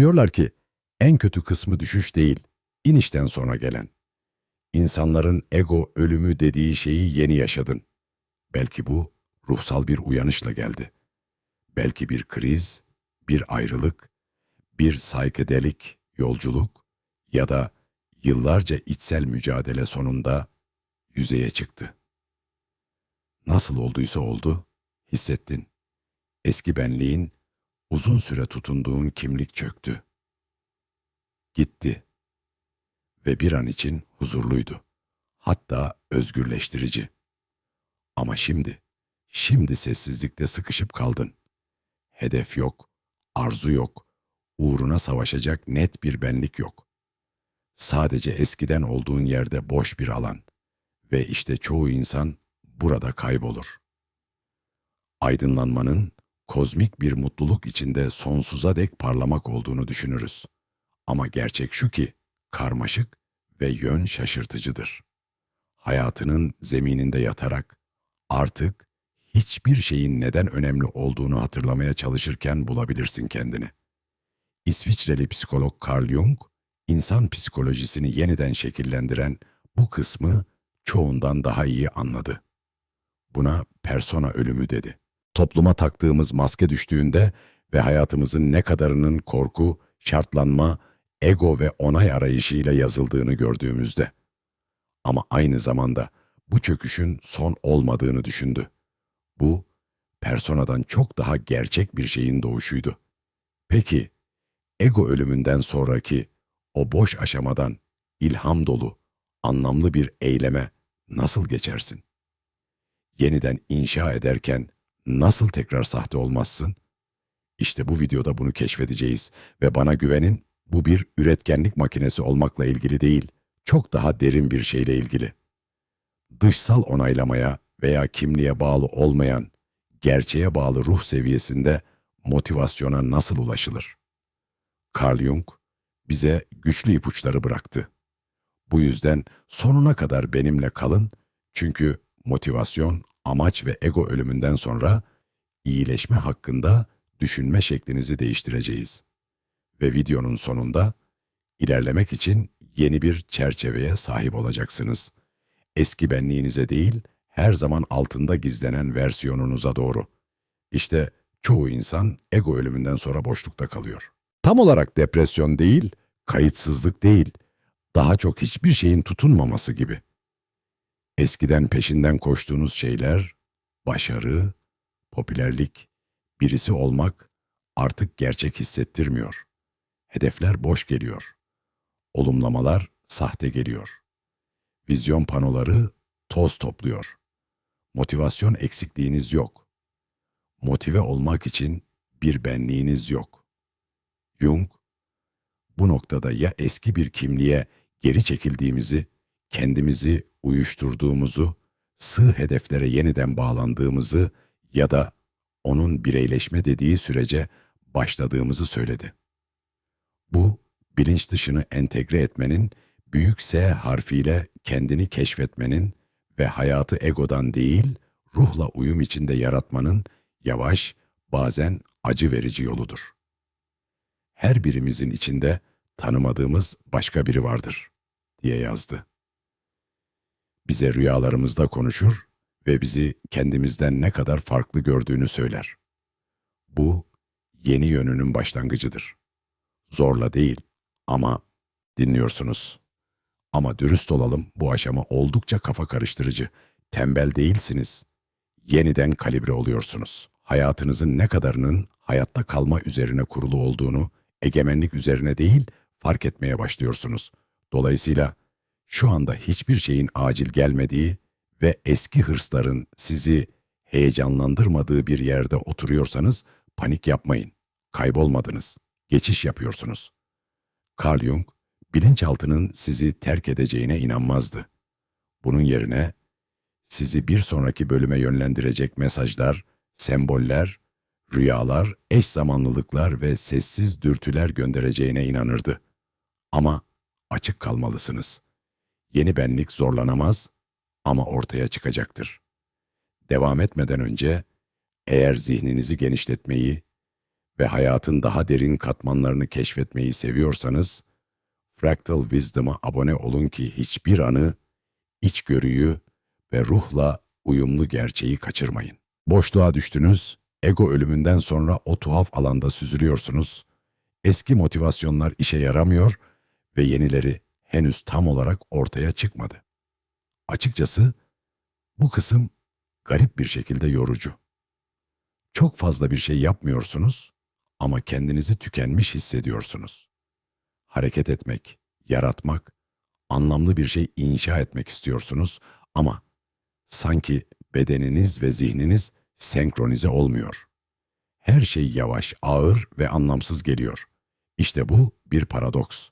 Diyorlar ki en kötü kısmı düşüş değil, inişten sonra gelen. İnsanların ego ölümü dediği şeyi yeni yaşadın. Belki bu ruhsal bir uyanışla geldi. Belki bir kriz, bir ayrılık, bir saykedelik yolculuk ya da yıllarca içsel mücadele sonunda yüzeye çıktı. Nasıl olduysa oldu, hissettin. Eski benliğin, uzun süre tutunduğun kimlik çöktü. Gitti. Ve bir an için huzurluydu. Hatta özgürleştirici. Ama şimdi, şimdi sessizlikte sıkışıp kaldın. Hedef yok, arzu yok, uğruna savaşacak net bir benlik yok. Sadece eskiden olduğun yerde boş bir alan ve işte çoğu insan burada kaybolur. Aydınlanmanın kozmik bir mutluluk içinde sonsuza dek parlamak olduğunu düşünürüz. Ama gerçek şu ki karmaşık ve yön şaşırtıcıdır. Hayatının zemininde yatarak artık hiçbir şeyin neden önemli olduğunu hatırlamaya çalışırken bulabilirsin kendini. İsviçreli psikolog Carl Jung, insan psikolojisini yeniden şekillendiren bu kısmı çoğundan daha iyi anladı. Buna persona ölümü dedi. Topluma taktığımız maske düştüğünde ve hayatımızın ne kadarının korku, şartlanma, ego ve onay arayışıyla yazıldığını gördüğümüzde. Ama aynı zamanda bu çöküşün son olmadığını düşündü. Bu, personadan çok daha gerçek bir şeyin doğuşuydu. Peki, ego ölümünden sonraki o boş aşamadan ilham dolu, anlamlı bir eyleme nasıl geçersin? Yeniden inşa ederken nasıl tekrar sahte olmazsın? İşte bu videoda bunu keşfedeceğiz ve bana güvenin bu bir üretkenlik makinesi olmakla ilgili değil, çok daha derin bir şeyle ilgili. Dışsal onaylamaya veya kimliğe bağlı olmayan, gerçeğe bağlı ruh seviyesinde motivasyona nasıl ulaşılır? Carl Jung bize güçlü ipuçları bıraktı. Bu yüzden sonuna kadar benimle kalın çünkü motivasyon, amaç ve ego ölümünden sonra iyileşme hakkında düşünme şeklinizi değiştireceğiz. Ve videonun sonunda ilerlemek için yeni bir çerçeveye sahip olacaksınız. Eski benliğinize değil, her zaman altında gizlenen versiyonunuza doğru. İşte çoğu insan ego ölümünden sonra boşlukta kalıyor. Tam olarak depresyon değil, kayıtsızlık değil, daha çok hiçbir şeyin tutunmaması gibi. Eskiden peşinden koştuğunuz şeyler, başarı, popülerlik, birisi olmak artık gerçek hissettirmiyor. Hedefler boş geliyor. Olumlamalar sahte geliyor. Vizyon panoları toz topluyor. Motivasyon eksikliğiniz yok. Motive olmak için bir benliğiniz yok. Jung, bu noktada ya eski bir kimliğe geri çekildiğimizi, kendimizi uyuşturduğumuzu, sığ hedeflere yeniden bağlandığımızı ya da onun bireyleşme dediği sürece başladığımızı söyledi. Bu, bilinç dışını entegre etmenin, büyük S harfiyle kendini keşfetmenin ve hayatı egodan değil, ruhla uyum içinde yaratmanın yavaş, bazen acı verici yoludur. Her birimizin içinde tanımadığımız başka biri vardır, diye yazdı. Bize rüyalarımızda konuşur ve bizi kendimizden ne kadar farklı gördüğünü söyler. Bu, yeni yönünün başlangıcıdır. Zorla değil ama dinliyorsunuz. Ama dürüst olalım bu aşama oldukça kafa karıştırıcı. Tembel değilsiniz. Yeniden kalibre oluyorsunuz. Hayatınızın ne kadarının hayatta kalma üzerine kurulu olduğunu, egemenlik üzerine değil, fark etmeye başlıyorsunuz. Dolayısıyla şu anda hiçbir şeyin acil gelmediği ve eski hırsların sizi heyecanlandırmadığı bir yerde oturuyorsanız panik yapmayın. Kaybolmadınız. Geçiş yapıyorsunuz. Carl Jung, bilinçaltının sizi terk edeceğine inanmazdı. Bunun yerine sizi bir sonraki bölüme yönlendirecek mesajlar, semboller, rüyalar, eş zamanlılıklar ve sessiz dürtüler göndereceğine inanırdı. Ama açık kalmalısınız. Yeni benlik zorlanamaz ama ortaya çıkacaktır. Devam etmeden önce eğer zihninizi genişletmeyi ve hayatın daha derin katmanlarını keşfetmeyi seviyorsanız, Fractal Wisdom'a abone olun ki hiçbir anı, içgörüyü ve ruhla uyumlu gerçeği kaçırmayın. Boşluğa düştünüz, ego ölümünden sonra o tuhaf alanda süzülüyorsunuz. Eski motivasyonlar işe yaramıyor ve yenileri henüz tam olarak ortaya çıkmadı. Açıkçası bu kısım garip bir şekilde yorucu. Çok fazla bir şey yapmıyorsunuz ama kendinizi tükenmiş hissediyorsunuz. Hareket etmek, yaratmak, anlamlı bir şey inşa etmek istiyorsunuz ama sanki bedeniniz ve zihniniz senkronize olmuyor. Her şey yavaş, ağır ve anlamsız geliyor. İşte bu bir paradoks.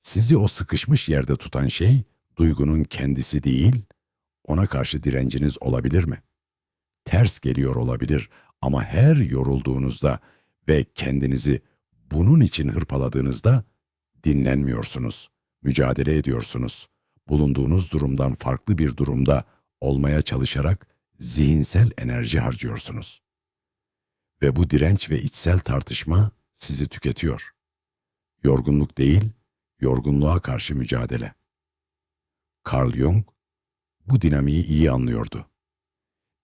Sizi o sıkışmış yerde tutan şey duygunun kendisi değil, ona karşı direnciniz olabilir mi? Ters geliyor olabilir ama her yorulduğunuzda ve kendinizi bunun için hırpaladığınızda dinlenmiyorsunuz, mücadele ediyorsunuz. Bulunduğunuz durumdan farklı bir durumda olmaya çalışarak zihinsel enerji harcıyorsunuz. Ve bu direnç ve içsel tartışma sizi tüketiyor. Yorgunluk değil, yorgunluğa karşı mücadele. Carl Jung bu dinamiği iyi anlıyordu.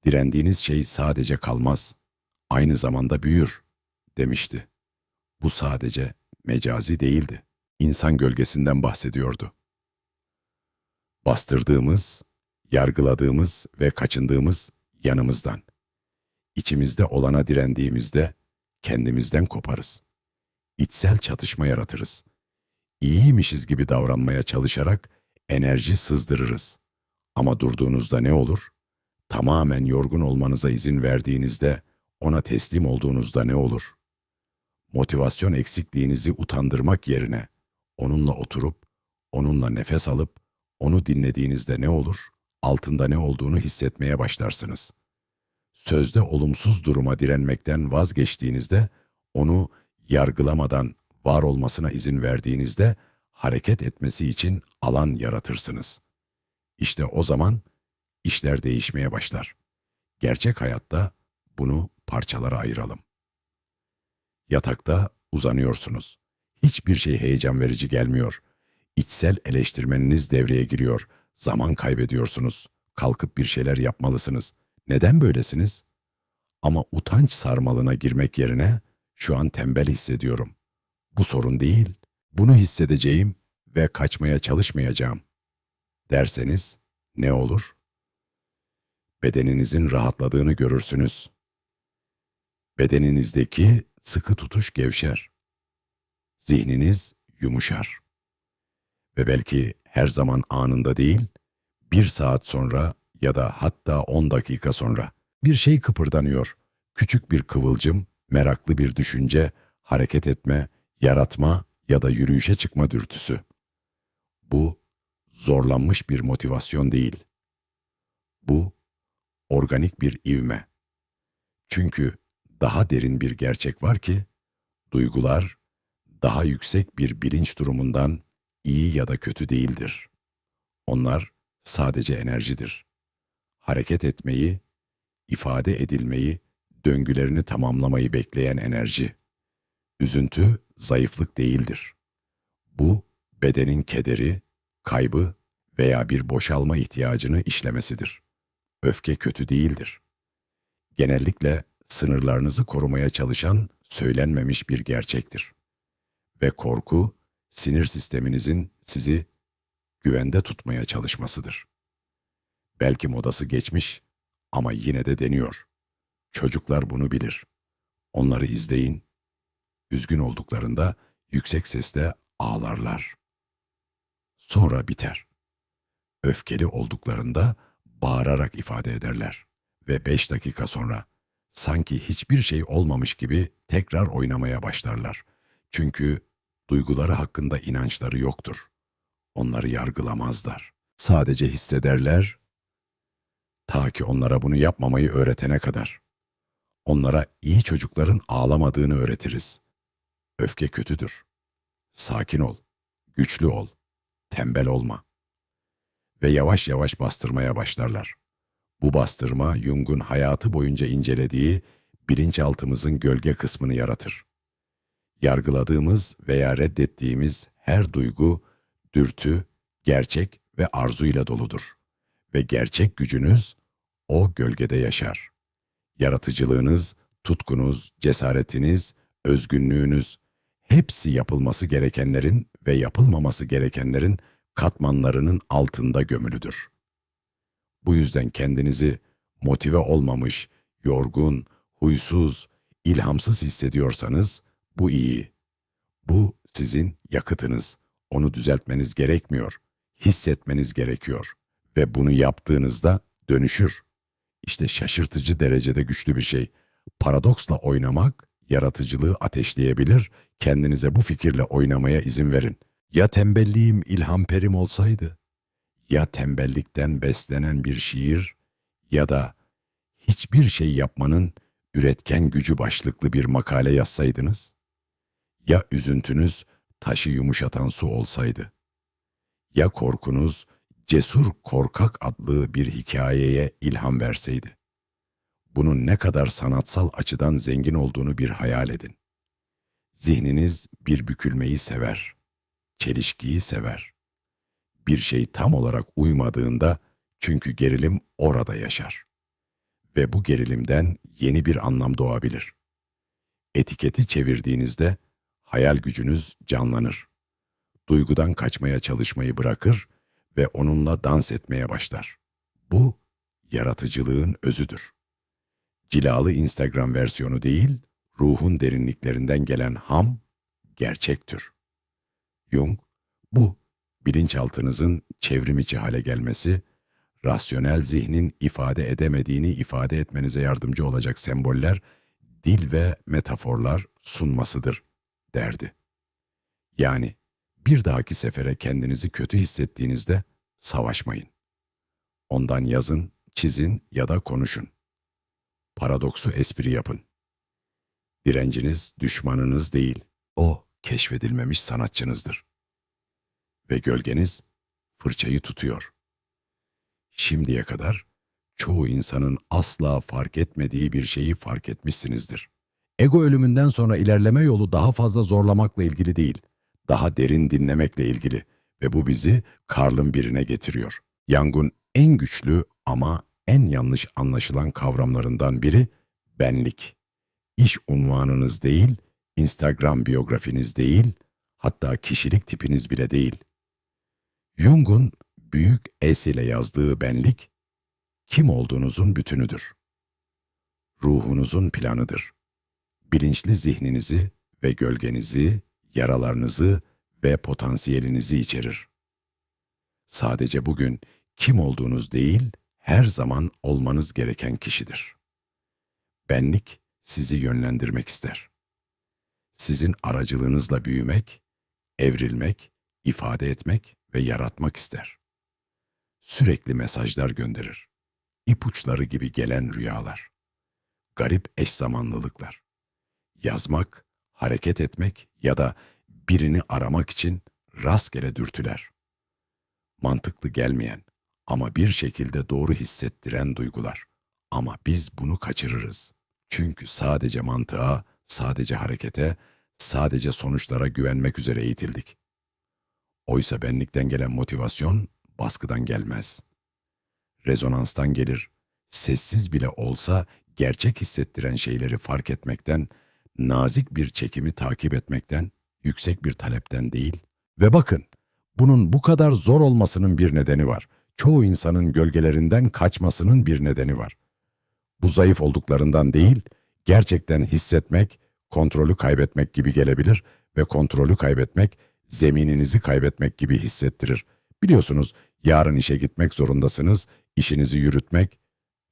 Direndiğiniz şey sadece kalmaz, aynı zamanda büyür demişti. Bu sadece mecazi değildi. İnsan gölgesinden bahsediyordu. Bastırdığımız, yargıladığımız ve kaçındığımız yanımızdan. İçimizde olana direndiğimizde kendimizden koparız. İçsel çatışma yaratırız. İyiymişiz gibi davranmaya çalışarak enerji sızdırırız. Ama durduğunuzda ne olur? Tamamen yorgun olmanıza izin verdiğinizde, ona teslim olduğunuzda ne olur? Motivasyon eksikliğinizi utandırmak yerine onunla oturup, onunla nefes alıp, onu dinlediğinizde ne olur? Altında ne olduğunu hissetmeye başlarsınız. Sözde olumsuz duruma direnmekten vazgeçtiğinizde, onu yargılamadan var olmasına izin verdiğinizde hareket etmesi için alan yaratırsınız. İşte o zaman işler değişmeye başlar. Gerçek hayatta bunu parçalara ayıralım. Yatakta uzanıyorsunuz. Hiçbir şey heyecan verici gelmiyor. İçsel eleştirmeniniz devreye giriyor. Zaman kaybediyorsunuz. Kalkıp bir şeyler yapmalısınız. Neden böylesiniz? Ama utanç sarmalına girmek yerine şu an tembel hissediyorum. Bu sorun değil. Bunu hissedeceğim ve kaçmaya çalışmayacağım. Derseniz ne olur? Bedeninizin rahatladığını görürsünüz. Bedeninizdeki sıkı tutuş gevşer. Zihniniz yumuşar. Ve belki her zaman anında değil, bir saat sonra ya da hatta on dakika sonra bir şey kıpırdanıyor. Küçük bir kıvılcım, meraklı bir düşünce, hareket etme, yaratma ya da yürüyüşe çıkma dürtüsü. Bu zorlanmış bir motivasyon değil. Bu organik bir ivme. Çünkü daha derin bir gerçek var ki duygular daha yüksek bir bilinç durumundan iyi ya da kötü değildir. Onlar sadece enerjidir. Hareket etmeyi, ifade edilmeyi, döngülerini tamamlamayı bekleyen enerji. Üzüntü zayıflık değildir. Bu bedenin kederi, kaybı veya bir boşalma ihtiyacını işlemesidir. Öfke kötü değildir. Genellikle sınırlarınızı korumaya çalışan söylenmemiş bir gerçektir. Ve korku, sinir sisteminizin sizi güvende tutmaya çalışmasıdır. Belki modası geçmiş ama yine de deniyor. Çocuklar bunu bilir. Onları izleyin. Üzgün olduklarında yüksek sesle ağlarlar. Sonra biter. Öfkeli olduklarında bağırarak ifade ederler ve beş dakika sonra sanki hiçbir şey olmamış gibi tekrar oynamaya başlarlar. Çünkü duyguları hakkında inançları yoktur. Onları yargılamazlar. Sadece hissederler ta ki onlara bunu yapmamayı öğretene kadar. Onlara iyi çocukların ağlamadığını öğretiriz. Öfke kötüdür. Sakin ol, güçlü ol, tembel olma. Ve yavaş yavaş bastırmaya başlarlar. Bu bastırma Jung'un hayatı boyunca incelediği bilinçaltımızın gölge kısmını yaratır. Yargıladığımız veya reddettiğimiz her duygu, dürtü, gerçek ve arzuyla doludur. Ve gerçek gücünüz o gölgede yaşar. Yaratıcılığınız, tutkunuz, cesaretiniz, özgünlüğünüz hepsi yapılması gerekenlerin ve yapılmaması gerekenlerin katmanlarının altında gömülüdür. Bu yüzden kendinizi motive olmamış, yorgun, huysuz, ilhamsız hissediyorsanız bu iyi. Bu sizin yakıtınız. Onu düzeltmeniz gerekmiyor. Hissetmeniz gerekiyor. Ve bunu yaptığınızda dönüşür. İşte şaşırtıcı derecede güçlü bir şey. Paradoksla oynamak yaratıcılığı ateşleyebilir. Kendinize bu fikirle oynamaya izin verin. Ya tembelliğim ilham perim olsaydı? Ya tembellikten beslenen bir şiir ya da hiçbir şey yapmanın üretken gücü başlıklı bir makale yazsaydınız? Ya üzüntünüz taşı yumuşatan su olsaydı? Ya korkunuz Cesur Korkak adlı bir hikayeye ilham verseydi? Bunun ne kadar sanatsal açıdan zengin olduğunu bir hayal edin. Zihniniz bir bükülmeyi sever, çelişkiyi sever. Bir şey tam olarak uymadığında çünkü gerilim orada yaşar. Ve bu gerilimden yeni bir anlam doğabilir. Etiketi çevirdiğinizde hayal gücünüz canlanır. Duygudan kaçmaya çalışmayı bırakır ve onunla dans etmeye başlar. Bu yaratıcılığın özüdür. Cilalı Instagram versiyonu değil, ruhun derinliklerinden gelen ham gerçektir. Jung, bu bilinçaltınızın çevrim içi hale gelmesi, rasyonel zihnin ifade edemediğini ifade etmenize yardımcı olacak semboller, dil ve metaforlar sunmasıdır, derdi. Yani bir dahaki sefere kendinizi kötü hissettiğinizde savaşmayın. Ondan yazın, çizin ya da konuşun. Paradoksu espri yapın. Direnciniz düşmanınız değil, o keşfedilmemiş sanatçınızdır. Ve gölgeniz fırçayı tutuyor. Şimdiye kadar çoğu insanın asla fark etmediği bir şeyi fark etmişsinizdir. Ego ölümünden sonra ilerleme yolu daha fazla zorlamakla ilgili değil, daha derin dinlemekle ilgili ve bu bizi Karl'ın birine getiriyor. Young'un en güçlü ama en yanlış anlaşılan kavramlarından biri benlik. İş unvanınız değil, Instagram biyografiniz değil, hatta kişilik tipiniz bile değil. Jung'un büyük S ile yazdığı benlik, kim olduğunuzun bütünüdür. Ruhunuzun planıdır. Bilinçli zihninizi ve gölgenizi, yaralarınızı ve potansiyelinizi içerir. Sadece bugün kim olduğunuz değil, her zaman olmanız gereken kişidir. Benlik sizi yönlendirmek ister. Sizin aracılığınızla büyümek, evrilmek, ifade etmek ve yaratmak ister. Sürekli mesajlar gönderir. İpuçları gibi gelen rüyalar. Garip eş zamanlılıklar. Yazmak, hareket etmek ya da birini aramak için rastgele dürtüler. Mantıklı gelmeyen ama bir şekilde doğru hissettiren duygular. Ama biz bunu kaçırırız. Çünkü sadece mantığa, sadece harekete, sadece sonuçlara güvenmek üzere eğitildik. Oysa benlikten gelen motivasyon baskıdan gelmez. Rezonanstan gelir. Sessiz bile olsa gerçek hissettiren şeyleri fark etmekten, nazik bir çekimi takip etmekten, yüksek bir talepten değil. Ve bakın, bunun bu kadar zor olmasının bir nedeni var. Çoğu insanın gölgelerinden kaçmasının bir nedeni var. Bu zayıf olduklarından değil, gerçekten hissetmek, kontrolü kaybetmek gibi gelebilir ve kontrolü kaybetmek, zemininizi kaybetmek gibi hissettirir. Biliyorsunuz, yarın işe gitmek zorundasınız, işinizi yürütmek,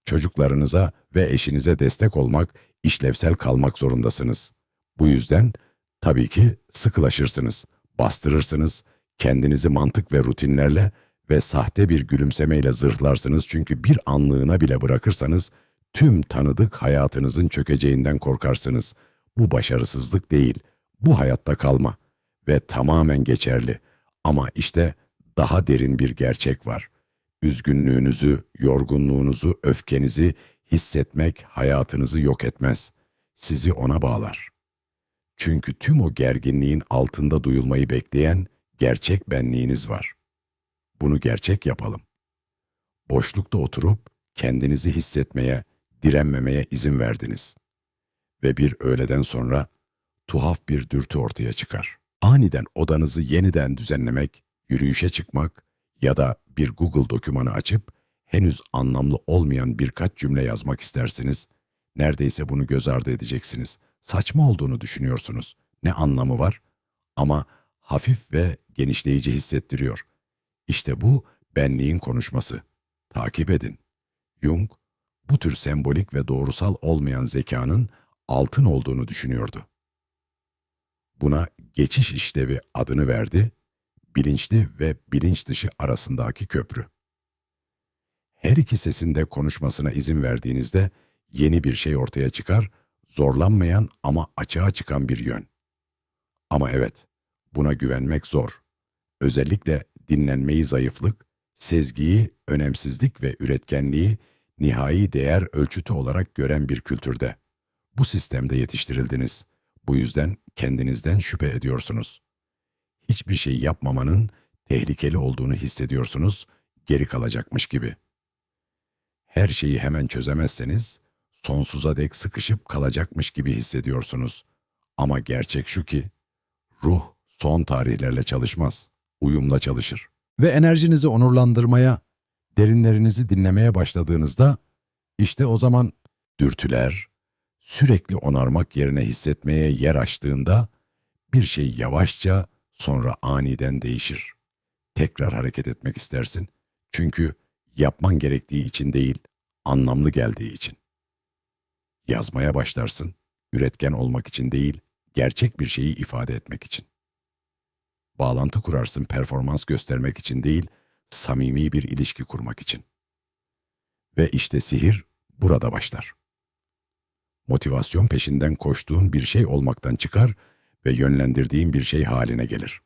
çocuklarınıza ve eşinize destek olmak, işlevsel kalmak zorundasınız. Bu yüzden tabii ki sıkılaşırsınız, bastırırsınız, kendinizi mantık ve rutinlerle ve sahte bir gülümsemeyle zırhlarsınız çünkü bir anlığına bile bırakırsanız tüm tanıdık hayatınızın çökeceğinden korkarsınız. Bu başarısızlık değil, bu hayatta kalma ve tamamen geçerli. Ama işte daha derin bir gerçek var. Üzgünlüğünüzü, yorgunluğunuzu, öfkenizi hissetmek hayatınızı yok etmez. sizi ona bağlar. Çünkü tüm o gerginliğin altında duyulmayı bekleyen gerçek benliğiniz var. Bunu gerçek yapalım. Boşlukta oturup kendinizi hissetmeye, direnmemeye izin verdiniz. Ve bir öğleden sonra tuhaf bir dürtü ortaya çıkar. Aniden odanızı yeniden düzenlemek, yürüyüşe çıkmak ya da bir Google dokümanı açıp henüz anlamlı olmayan birkaç cümle yazmak istersiniz. Neredeyse bunu göz ardı edeceksiniz. Saçma olduğunu düşünüyorsunuz. Ne anlamı var? Ama hafif ve genişleyici hissettiriyor. İşte bu benliğin konuşması. Takip edin. Jung, bu tür sembolik ve doğrusal olmayan zekanın altın olduğunu düşünüyordu. Buna geçiş işlevi adını verdi, bilinçli ve bilinç dışı arasındaki köprü. Her iki sesin de konuşmasına izin verdiğinizde yeni bir şey ortaya çıkar, zorlanmayan ama açığa çıkan bir yön. Ama evet, buna güvenmek zor. Özellikle dinlenmeyi zayıflık, sezgiyi önemsizlik ve üretkenliği nihai değer ölçütü olarak gören bir kültürde. Bu sistemde yetiştirildiniz. Bu yüzden kendinizden şüphe ediyorsunuz. Hiçbir şey yapmamanın tehlikeli olduğunu hissediyorsunuz, geri kalacakmış gibi. Her şeyi hemen çözemezseniz sonsuza dek sıkışıp kalacakmış gibi hissediyorsunuz. Ama gerçek şu ki ruh son tarihlerle çalışmaz, uyumla çalışır. Ve enerjinizi onurlandırmaya, derinlerinizi dinlemeye başladığınızda işte o zaman dürtüler, sürekli onarmak yerine hissetmeye yer açtığında bir şey yavaşça sonra aniden değişir. Tekrar hareket etmek istersin. Çünkü yapman gerektiği için değil, anlamlı geldiği için. Yazmaya başlarsın, üretken olmak için değil, gerçek bir şeyi ifade etmek için. Bağlantı kurarsın performans göstermek için değil, samimi bir ilişki kurmak için. Ve işte sihir burada başlar. Motivasyon peşinden koştuğun bir şey olmaktan çıkar ve yönlendirdiğin bir şey haline gelir.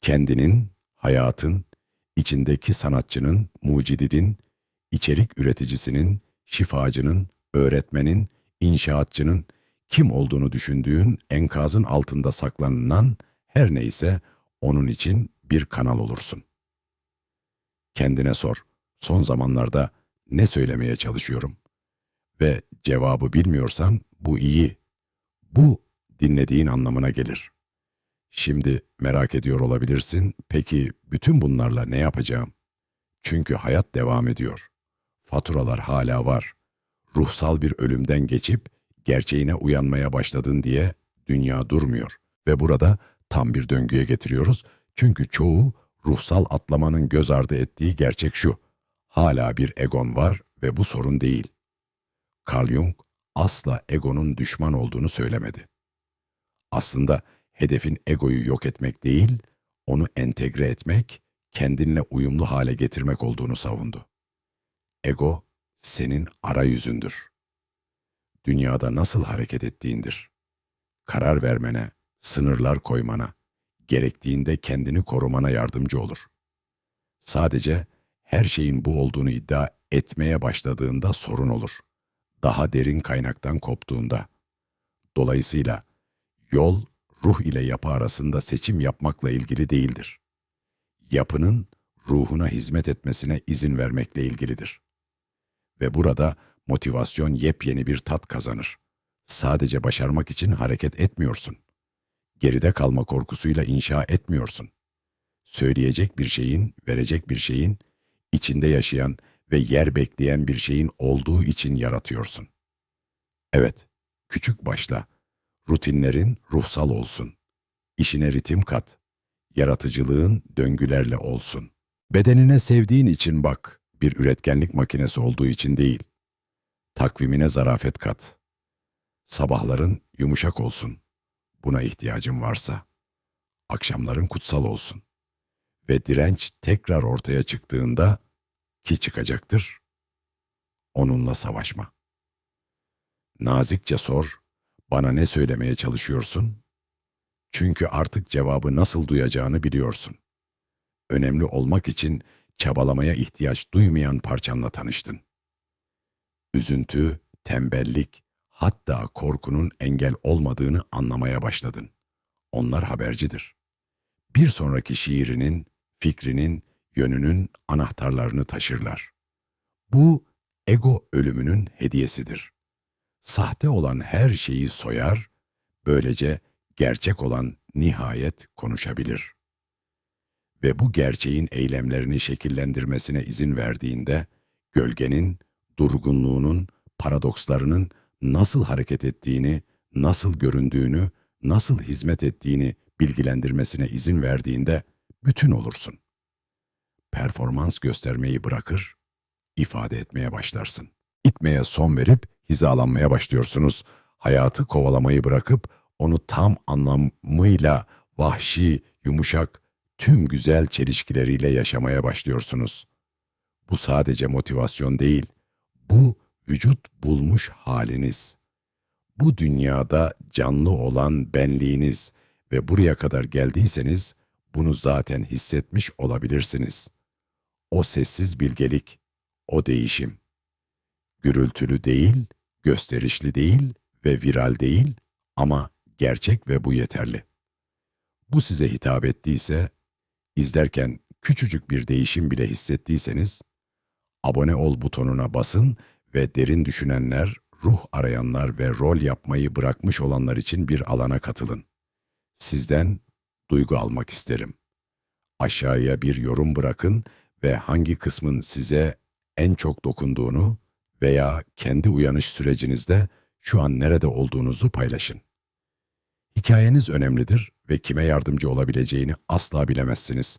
Kendinin, hayatın, içindeki sanatçının, mucididin, içerik üreticisinin, şifacının, öğretmenin, inşaatçının kim olduğunu düşündüğün enkazın altında saklanılan her neyse onun için bir kanal olursun. Kendine sor. Son zamanlarda ne söylemeye çalışıyorum? Ve cevabı bilmiyorsan bu iyi. Bu dinlediğin anlamına gelir. Şimdi merak ediyor olabilirsin. Peki bütün bunlarla ne yapacağım? Çünkü hayat devam ediyor. Faturalar hala var. Ruhsal bir ölümden geçip gerçeğine uyanmaya başladın diye dünya durmuyor. Ve burada tam bir döngüye getiriyoruz. Çünkü çoğu ruhsal atlamanın göz ardı ettiği gerçek şu. Hala bir egon var ve bu sorun değil. Carl Jung asla egonun düşman olduğunu söylemedi. Aslında hedefin egoyu yok etmek değil, onu entegre etmek, kendinle uyumlu hale getirmek olduğunu savundu. Ego senin arayüzündür. Dünyada nasıl hareket ettiğindir. Karar vermene, sınırlar koymana, gerektiğinde kendini korumana yardımcı olur. Sadece her şeyin bu olduğunu iddia etmeye başladığında sorun olur. Daha derin kaynaktan koptuğunda. Dolayısıyla yol ruh ile yapı arasında seçim yapmakla ilgili değildir. Yapının ruhuna hizmet etmesine izin vermekle ilgilidir. Ve burada motivasyon yepyeni bir tat kazanır. Sadece başarmak için hareket etmiyorsun. Geride kalma korkusuyla inşa etmiyorsun. Söyleyecek bir şeyin, verecek bir şeyin, içinde yaşayan ve yer bekleyen bir şeyin olduğu için yaratıyorsun. Evet, küçük başla. Rutinlerin ruhsal olsun. İşine ritim kat. Yaratıcılığın döngülerle olsun. Bedenine sevdiğin için bak, bir üretkenlik makinesi olduğu için değil. Takvimine zarafet kat. Sabahların yumuşak olsun. Buna ihtiyacın varsa. Akşamların kutsal olsun. Ve direnç tekrar ortaya çıktığında ki çıkacaktır, onunla savaşma. Nazikçe sor, bana ne söylemeye çalışıyorsun? Çünkü artık cevabı nasıl duyacağını biliyorsun. Önemli olmak için çabalamaya ihtiyaç duymayan parçanla tanıştın. Üzüntü, tembellik, Hatta korkunun engel olmadığını anlamaya başladın. Onlar habercidir. Bir sonraki şiirinin, fikrinin, yönünün anahtarlarını taşırlar. Bu ego ölümünün hediyesidir. Sahte olan her şeyi soyar, böylece gerçek olan nihayet konuşabilir. Ve bu gerçeğin eylemlerini şekillendirmesine izin verdiğinde, gölgenin, durgunluğunun, paradokslarının nasıl hareket ettiğini, nasıl göründüğünü, nasıl hizmet ettiğini bilgilendirmesine izin verdiğinde bütün olursun. Performans göstermeyi bırakır, ifade etmeye başlarsın. İtmeye son verip hizalanmaya başlıyorsunuz. Hayatı kovalamayı bırakıp onu tam anlamıyla vahşi, yumuşak, tüm güzel çelişkileriyle yaşamaya başlıyorsunuz. Bu sadece motivasyon değil, bu vücut bulmuş haliniz. Bu dünyada canlı olan benliğiniz ve buraya kadar geldiyseniz bunu zaten hissetmiş olabilirsiniz. O sessiz bilgelik, o değişim. Gürültülü değil, gösterişli değil ve viral değil ama gerçek ve bu yeterli. Bu size hitap ettiyse, izlerken küçücük bir değişim bile hissettiyseniz, abone ol butonuna basın ve derin düşünenler, ruh arayanlar ve rol yapmayı bırakmış olanlar için bir alana katılın. Sizden duygu almak isterim. Aşağıya bir yorum bırakın ve hangi kısmın size en çok dokunduğunu veya kendi uyanış sürecinizde şu an nerede olduğunuzu paylaşın. Hikayeniz önemlidir ve kime yardımcı olabileceğini asla bilemezsiniz.